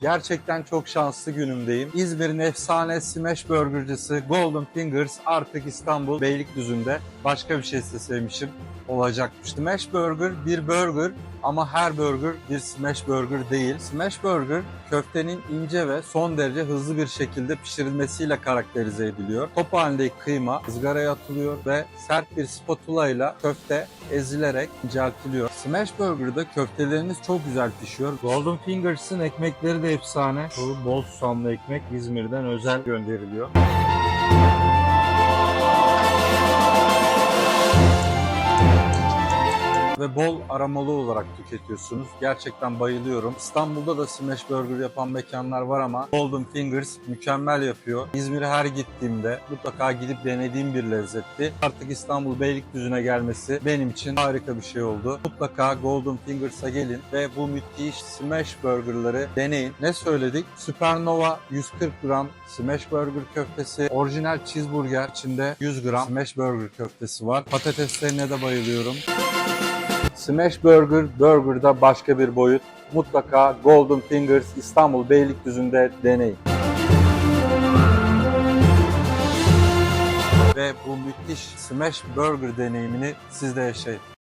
Gerçekten çok şanslı günümdeyim. İzmir'in efsane smash burgercısı Golden Fingers artık İstanbul Beylikdüzü'nde. Başka bir şey isteseymişim olacakmış. Smash Burger bir burger ama her burger bir smash burger değil. Smash burger köftenin ince ve son derece hızlı bir şekilde pişirilmesiyle karakterize ediliyor. Top halindeki kıyma ızgaraya atılıyor ve sert bir spatula ile köfte ezilerek inceltiliyor. Smash Burger'da köfteleriniz çok güzel pişiyor. Golden Fingers'ın ekmekleri de efsane. Bu bol susamlı ekmek İzmir'den özel gönderiliyor. Ve bol aromalı olarak tüketiyorsunuz. Gerçekten bayılıyorum. İstanbul'da da smash burger yapan mekanlar var ama Golden Fingers mükemmel yapıyor. İzmir'e her gittiğimde mutlaka gidip denediğim bir lezzetti. Artık İstanbul Beylikdüzü'ne gelmesi benim için harika bir şey oldu. Mutlaka Golden Fingers'a gelin ve bu müthiş smash burgerları deneyin. Ne söyledik? Supernova 140 gram smash burger köftesi, orijinal cheeseburger içinde 100 gram smash burger köftesi var. Patateslerine de bayılıyorum. Smash Burger, Burger'da başka bir boyut. Mutlaka Golden Fingers İstanbul Beylikdüzü'nde deneyin. Ve bu müthiş Smash Burger deneyimini siz de yaşayın.